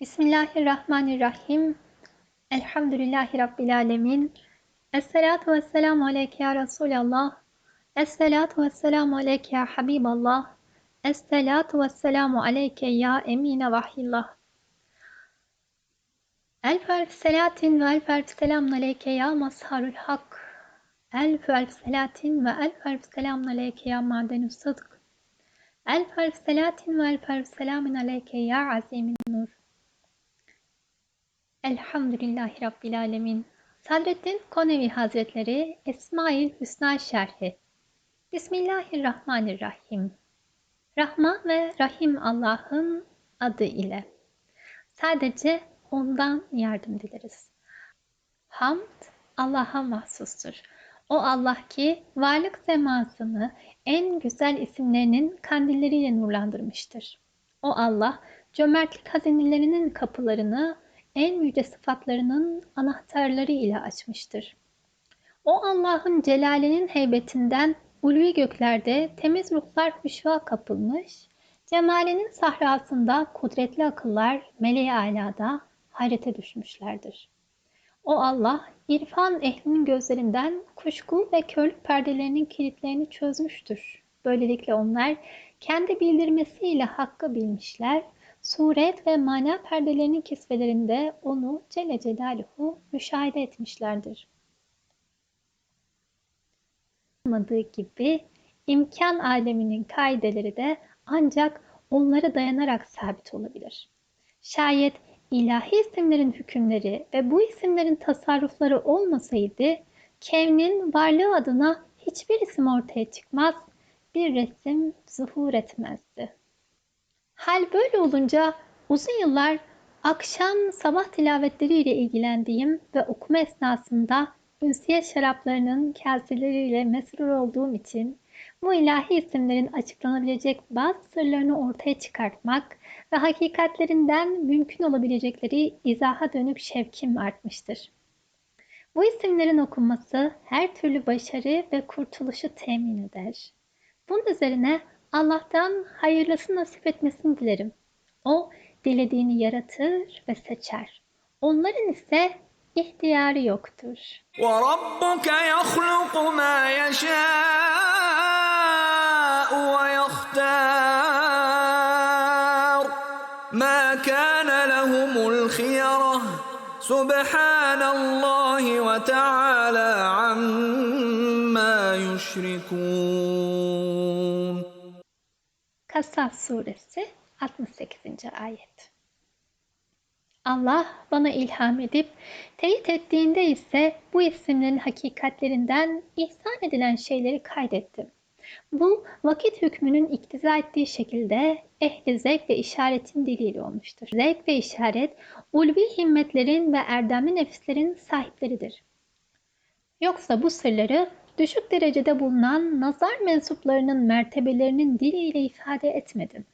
Bismillahirrahmanirrahim. Elhamdülillahi Rabbil alemin. Esselatu vesselamu aleyke ya Resulallah. Esselatu vesselamu aleyke ya Habiballah. Esselatu vesselamu aleyke ya emine vahyillah. Elf elf selatin ve elf elf selamun aleyke ya mazharul hak. Elf elf selatin ve elf elf selamun aleyke ya madenus sıdk. Elf elf selatin ve elf elf selamun aleyke ya azimin. Elhamdülillahi Rabbil Alemin. Sadreddin Konevi Hazretleri Esmail Hüsna Şerhi Bismillahirrahmanirrahim. Rahman ve Rahim Allah'ın adı ile. Sadece ondan yardım dileriz. Hamd Allah'a mahsustur. O Allah ki varlık zemasını en güzel isimlerinin kandilleriyle nurlandırmıştır. O Allah cömertlik hazinelerinin kapılarını en yüce sıfatlarının anahtarları ile açmıştır. O Allah'ın celalinin heybetinden ulvi göklerde temiz ruhlar hüşva kapılmış, cemalinin sahrasında kudretli akıllar meleği alada hayrete düşmüşlerdir. O Allah irfan ehlinin gözlerinden kuşku ve körlük perdelerinin kilitlerini çözmüştür. Böylelikle onlar kendi bildirmesiyle hakkı bilmişler, suret ve mana perdelerinin kisvelerinde onu Celle Celaluhu müşahede etmişlerdir. Olmadığı gibi imkan aleminin kaideleri de ancak onlara dayanarak sabit olabilir. Şayet ilahi isimlerin hükümleri ve bu isimlerin tasarrufları olmasaydı, kevnin varlığı adına hiçbir isim ortaya çıkmaz, bir resim zuhur etmezdi. Hal böyle olunca uzun yıllar akşam sabah tilavetleriyle ilgilendiğim ve okuma esnasında ünsiye şaraplarının kaseleriyle mesrur olduğum için bu ilahi isimlerin açıklanabilecek bazı sırlarını ortaya çıkartmak ve hakikatlerinden mümkün olabilecekleri izaha dönük şevkim artmıştır. Bu isimlerin okunması her türlü başarı ve kurtuluşu temin eder. Bunun üzerine Allah'tan hayırlısı nasip etmesini dilerim. O dilediğini yaratır ve seçer. Onların ise ihtiyarı yoktur. وَرَبُّكَ يَخْلُقُ مَا يَشَاءُ وَيَخْتَارُ مَا كَانَ لَهُمُ الْخِيَرَةُ سُبْحَانَ اللّٰهِ وَتَعَالَى عَمَّا يُشْرِكُونَ Kasas suresi 68. ayet. Allah bana ilham edip teyit ettiğinde ise bu isimlerin hakikatlerinden ihsan edilen şeyleri kaydettim. Bu vakit hükmünün iktiza ettiği şekilde ehli zevk ve işaretin diliyle olmuştur. Zevk ve işaret ulvi himmetlerin ve erdemli nefislerin sahipleridir. Yoksa bu sırları düşük derecede bulunan nazar mensuplarının mertebelerinin diliyle ifade etmedim.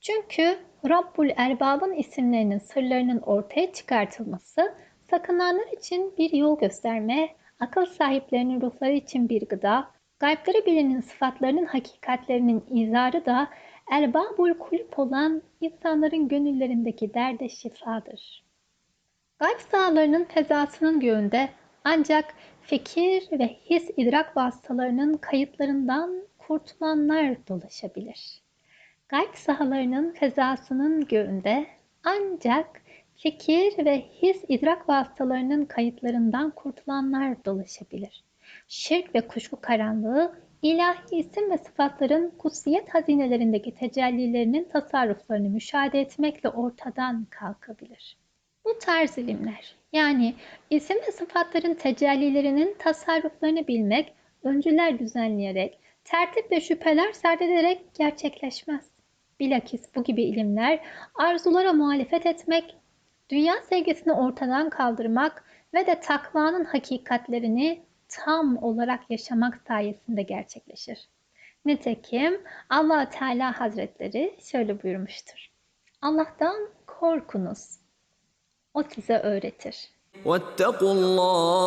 Çünkü Rabbul Erbab'ın isimlerinin sırlarının ortaya çıkartılması, sakınanlar için bir yol gösterme, akıl sahiplerinin ruhları için bir gıda, gaybları bilenin sıfatlarının hakikatlerinin izarı da Erbabul Kulüp olan insanların gönüllerindeki derde şifadır. Gayb sahalarının fezasının göğünde ancak fikir ve his idrak vasıtalarının kayıtlarından kurtulanlar dolaşabilir. Gayb sahalarının fezasının göğünde ancak fikir ve his idrak vasıtalarının kayıtlarından kurtulanlar dolaşabilir. Şirk ve kuşku karanlığı ilahi isim ve sıfatların kutsiyet hazinelerindeki tecellilerinin tasarruflarını müşahede etmekle ortadan kalkabilir. Bu tarz ilimler yani isim ve sıfatların tecellilerinin tasarruflarını bilmek, öncüler düzenleyerek, tertip ve şüpheler serdederek gerçekleşmez. Bilakis bu gibi ilimler arzulara muhalefet etmek, dünya sevgisini ortadan kaldırmak ve de takvanın hakikatlerini tam olarak yaşamak sayesinde gerçekleşir. Nitekim allah Teala Hazretleri şöyle buyurmuştur. Allah'tan korkunuz. O size öğretir. واتقوا الله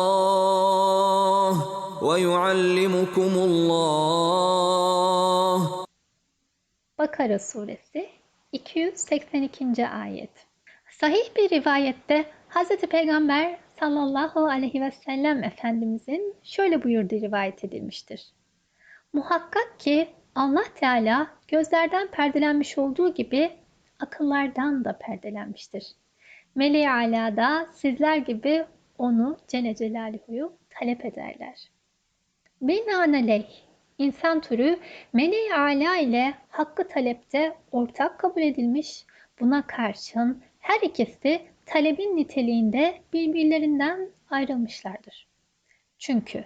ويعلمكم الله Bakara suresi 282. ayet. Sahih bir rivayette Hz. Peygamber sallallahu aleyhi ve sellem Efendimizin şöyle buyurduğu rivayet edilmiştir. Muhakkak ki Allah Teala gözlerden perdelenmiş olduğu gibi akıllardan da perdelenmiştir. Meleği Ala da sizler gibi onu Celle Celaluhu'yu talep ederler. Binaenaleyh insan türü Meleği Ala ile hakkı talepte ortak kabul edilmiş, buna karşın her ikisi talebin niteliğinde birbirlerinden ayrılmışlardır. Çünkü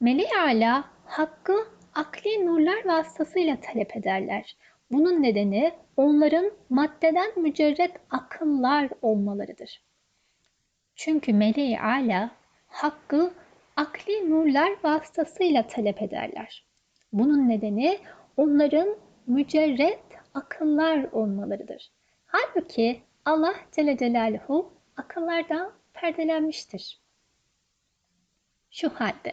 Meleği Ala hakkı akli nurlar vasıtasıyla talep ederler. Bunun nedeni onların maddeden mücerret akıllar olmalarıdır. Çünkü meleği ala hakkı akli nurlar vasıtasıyla talep ederler. Bunun nedeni onların mücerret akıllar olmalarıdır. Halbuki Allah Celle Celaluhu akıllardan perdelenmiştir. Şu halde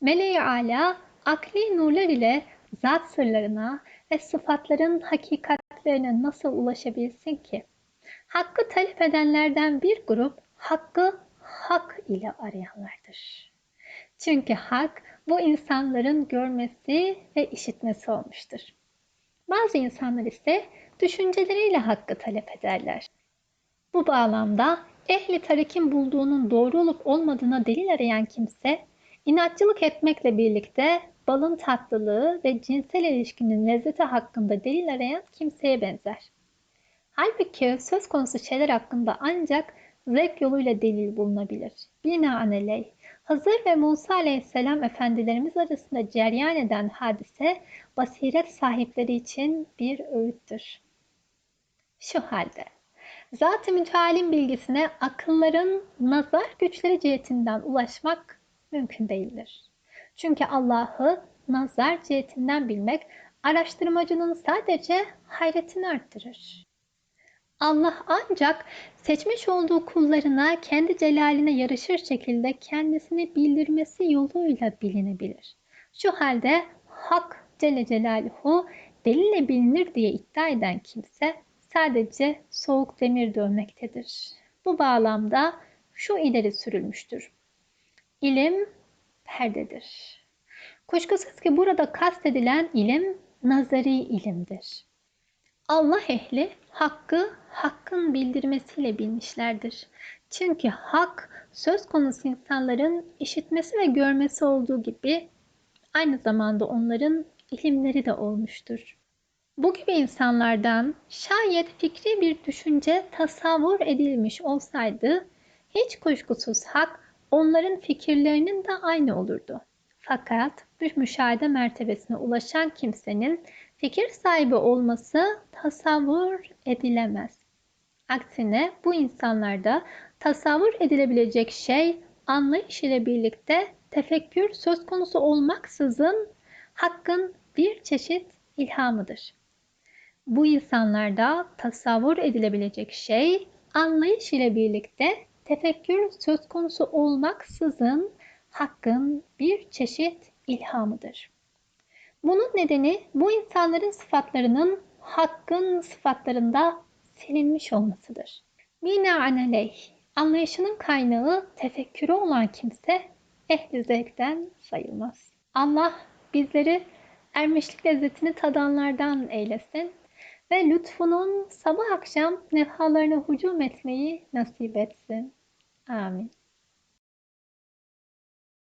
meleği ala akli nurlar ile zat sırlarına ve sıfatların hakikatlerine nasıl ulaşabilsin ki? Hakkı talep edenlerden bir grup hakkı hak ile arayanlardır. Çünkü hak bu insanların görmesi ve işitmesi olmuştur. Bazı insanlar ise düşünceleriyle hakkı talep ederler. Bu bağlamda ehli tarikin bulduğunun doğru olup olmadığına delil arayan kimse, inatçılık etmekle birlikte balın tatlılığı ve cinsel ilişkinin lezzeti hakkında delil arayan kimseye benzer. Halbuki söz konusu şeyler hakkında ancak zevk yoluyla delil bulunabilir. Binaenaleyh, Hızır ve Musa aleyhisselam efendilerimiz arasında ceryan eden hadise basiret sahipleri için bir öğüttür. Şu halde, Zat-ı mütealin bilgisine akılların nazar güçleri cihetinden ulaşmak mümkün değildir. Çünkü Allah'ı nazar cihetinden bilmek araştırmacının sadece hayretini arttırır. Allah ancak seçmiş olduğu kullarına kendi celaline yarışır şekilde kendisini bildirmesi yoluyla bilinebilir. Şu halde Hak Celle Celaluhu delille bilinir diye iddia eden kimse sadece soğuk demir dövmektedir. Bu bağlamda şu ileri sürülmüştür. İlim perdedir. Kuşkusuz ki burada kastedilen ilim nazari ilimdir. Allah ehli hakkı hakkın bildirmesiyle bilmişlerdir. Çünkü hak söz konusu insanların işitmesi ve görmesi olduğu gibi aynı zamanda onların ilimleri de olmuştur. Bu gibi insanlardan şayet fikri bir düşünce tasavvur edilmiş olsaydı hiç kuşkusuz hak onların fikirlerinin de aynı olurdu. Fakat bir müşahede mertebesine ulaşan kimsenin fikir sahibi olması tasavvur edilemez. Aksine bu insanlarda tasavvur edilebilecek şey anlayış ile birlikte tefekkür söz konusu olmaksızın hakkın bir çeşit ilhamıdır. Bu insanlarda tasavvur edilebilecek şey anlayış ile birlikte tefekkür söz konusu olmaksızın hakkın bir çeşit ilhamıdır. Bunun nedeni bu insanların sıfatlarının hakkın sıfatlarında silinmiş olmasıdır. Binaenaleyh anlayışının kaynağı tefekkürü olan kimse ehli zevkten sayılmaz. Allah bizleri ermişlik lezzetini tadanlardan eylesin ve lütfunun sabah akşam nefhalarına hücum etmeyi nasip etsin. Amin.